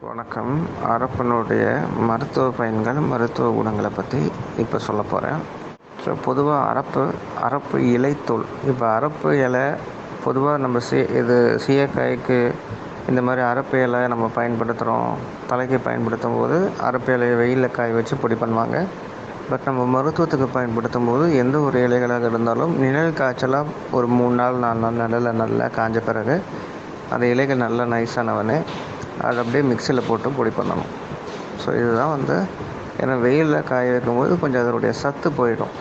வணக்கம். அரப்பனுடைய மருத்துவ பயன்கள் மருத்துவ குணங்களை பற்றி இப்போ சொல்ல போகிறேன் ஸோ பொதுவாக அரப்பு அரப்பு இலைத்தூள். இப்போ அரப்பு இலை பொதுவாக நம்ம சீ இது சீயக்காய்க்கு இந்த மாதிரி அரப்பு இலை நம்ம பயன்படுத்துகிறோம் தலைக்கு பயன்படுத்தும் போது அரப்பு இலையை வெயிலில் காய வச்சு பொடி பண்ணுவாங்க. பட் நம்ம மருத்துவத்துக்கு பயன்படுத்தும் போது எந்த ஒரு இலைகளாக இருந்தாலும் நிழல் காய்ச்சலாக ஒரு மூணு நாள் நாலு நாள் நிழலில் நல்லா காஞ்ச பிறகு அந்த இலைகள் நல்லா நைஸானவனே. அதை அப்படியே மிக்சியில் போட்டு பொடி பண்ணணும். ஸோ இதுதான் வந்து ஏன்னா வெயிலில் காய வைக்கும்போது கொஞ்சம் அதனுடைய சத்து போயிடும்.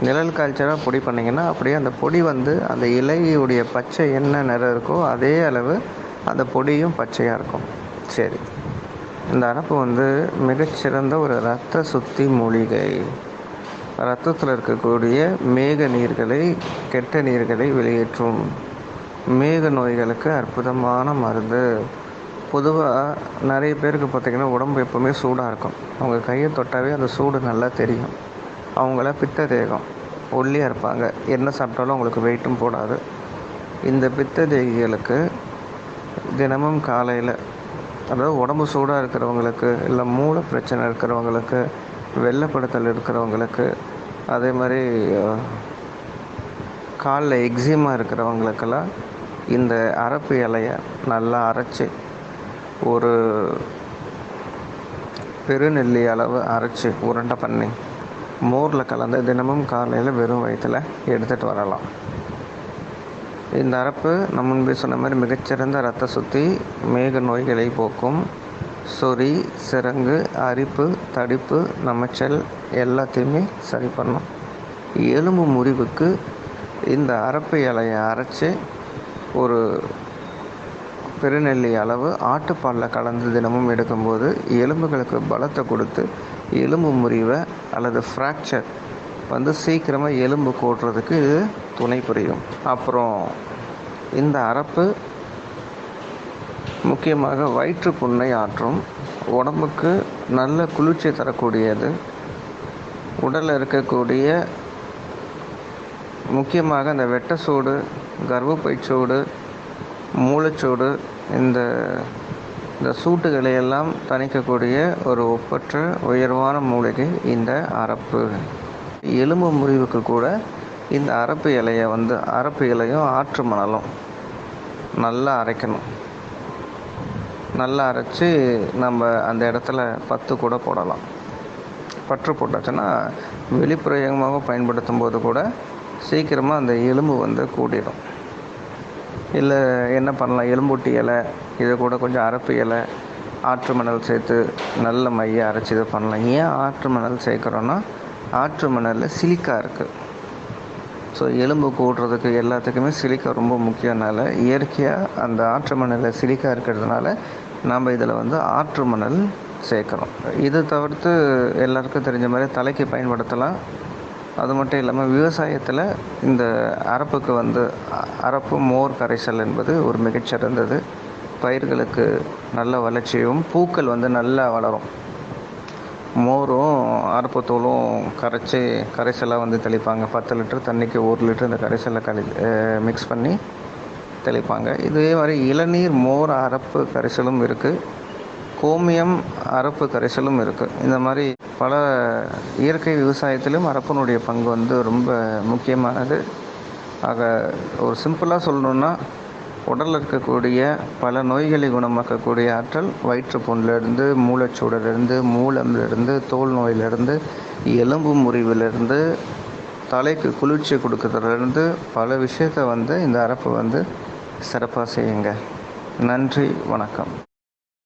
நிழல் காய்ச்சலாக பொடி பண்ணிங்கன்னா அப்படியே அந்த பொடி வந்து அந்த இலையுடைய பச்சை என்ன நிறம் இருக்கோ அதே அளவு அந்த பொடியும் பச்சையாக இருக்கும். சரி. இந்த அரப்பு வந்து மிகச்சிறந்த ஒரு இரத்த சுத்தி மூலிகை. ரத்தத்தில் இருக்கக்கூடிய மேக நீர்களை கெட்ட நீர்களை வெளியேற்றும். மேக நோய்களுக்கு அற்புதமான மருந்து. பொதுவாக நிறைய பேருக்கு பார்த்திங்கன்னா உடம்பு எப்போவுமே சூடாக இருக்கும். அவங்க கையை தொட்டாவே அந்த சூடு நல்லா தெரியும். அவங்கள பித்த தேகம் ஒல்லியாக இருப்பாங்க. என்ன சாப்பிட்டாலும் அவங்களுக்கு வெயிட்டும் போடாது. இந்த பித்த தேகிகளுக்கு தினமும் காலையில் அதாவது உடம்பு சூடாக இருக்கிறவங்களுக்கு இல்லை மூளை பிரச்சனை இருக்கிறவங்களுக்கு வெள்ளைப்படுத்தல் இருக்கிறவங்களுக்கு அதே மாதிரி காலில் எக்ஸிமா இருக்கிறவங்களுக்கெல்லாம் இந்த அரப்பு இலையை நல்லா அரைச்சி ஒரு பெருநெல்லி அளவு அரைச்சி உருண்டை பண்ணி மோரில் கலந்து தினமும் காலையில் வெறும் வயிற்றில் எடுத்துகிட்டு வரலாம். இந்த அரப்பு நம்ம முன்பே சொன்ன மாதிரி மிகச்சிறந்த ரத்த சுத்தி மேக நோய்களை போக்கும் சொறி சிறங்கு அரிப்பு தடிப்பு நமைச்சல் எல்லாத்தையுமே சரி பண்ணும். எலும்பு முறிவுக்கு இந்த அரப்பு இலையை அரைச்சி ஒரு பெருநெல்லி அளவு ஆட்டுப்பாலில் கலந்து தினமும் எடுக்கும்போது எலும்புகளுக்கு பலத்தை கொடுத்து எலும்பு முறிவை அல்லது ஃப்ராக்சர் வந்து சீக்கிரமாக எலும்பு கூட்டுறதுக்கு இது துணை புரியும். அப்புறம் இந்த அரப்பு முக்கியமாக வயிற்று புண்ணை ஆற்றும் உடம்புக்கு நல்ல குளிர்ச்சி தரக்கூடியது உடலில் இருக்கக்கூடிய முக்கியமாக இந்த வெட்ட சூடு கர்ப்பப்பை சூடு மூளைச்சூடு இந்த இந்த சூட்டுகளை எல்லாம் தணிக்கக்கூடிய ஒரு ஒப்பற்ற உயர்வான மூலிகை இந்த அரப்பு. எலும்பு முறிவுக்கு கூட இந்த அரப்பு இலையை வந்து அரப்பு இலையும் ஆற்று மணலும் நல்லா அரைக்கணும். நல்லா அரைச்சி நம்ம அந்த இடத்துல பத்து கூட போடலாம். பற்று போட்டாச்சுன்னா வெளிப்பிரயோகமாக பயன்படுத்தும் போது கூட சீக்கிரமாக அந்த எலும்பு வந்து கூடிடும் இல்லை என்ன பண்ணலாம்? எலும்பூட்டி இலை இதை கூட கொஞ்சம் அரப்பு இலை ஆற்று மணல் சேர்த்து நல்ல மைய அரைச்சி இது பண்ணலாம். ஏன் ஆற்று மணல் சேர்க்குறோன்னா ஆற்று மணலில் சிலிக்கா இருக்குது ஸோ எலும்பு கூடுறதுக்கு எல்லாத்துக்குமே சிலிக்கா ரொம்ப முக்கியனால இயற்கையாக அந்த ஆற்று மணலில் சிலிக்கா இருக்கிறதுனால நாம் இதில் வந்து ஆற்று மணல் சேர்க்குறோம். இதை தவிர்த்து எல்லாருக்கும் தெரிஞ்ச மாதிரி தலைக்கு பயன்படுத்தலாம். அது மட்டும் இல்லாமல் விவசாயத்தில் இந்த அரப்புக்கு வந்து அரப்பு மோர் கரைசல் என்பது ஒரு மிகச்சிறந்தது. பயிர்களுக்கு நல்ல வளர்ச்சியும் பூக்கள் வந்து நல்லா வளரும். மோரும் அரப்புத்தூளும் கரைச்சி கரைசலாக வந்து தெளிப்பாங்க. பத்து லிட்டர் தண்ணிக்கு ஒரு லிட்டர் இந்த கரைசலை கலி மிக்ஸ் பண்ணி தெளிப்பாங்க. இதே மாதிரி இளநீர் மோர் அரப்பு கரைசலும் இருக்குது கோமியம் அரப்பு கரைசலும் இருக்குது இந்த மாதிரி பல இயற்கை விவசாயத்திலும் அரப்பனுடைய பங்கு வந்து ரொம்ப முக்கியமானது. ஆக ஒரு சிம்பிளாக சொல்லணுன்னா உடலில் இருக்கக்கூடிய பல நோய்களை குணமாக்கக்கூடிய ஆற்றல் வயிற்றுப்புண்ணிலிருந்து மூளைச்சூடலிருந்து மூலம்லேருந்து தோல் நோயிலிருந்து எலும்பு முறிவிலிருந்து தலைக்கு குளிர்ச்சி கொடுக்கறதுலேருந்து பல விஷயத்தை வந்து இந்த அரப்பு வந்து சிறப்பாக செய்யுங்க. நன்றி வணக்கம்.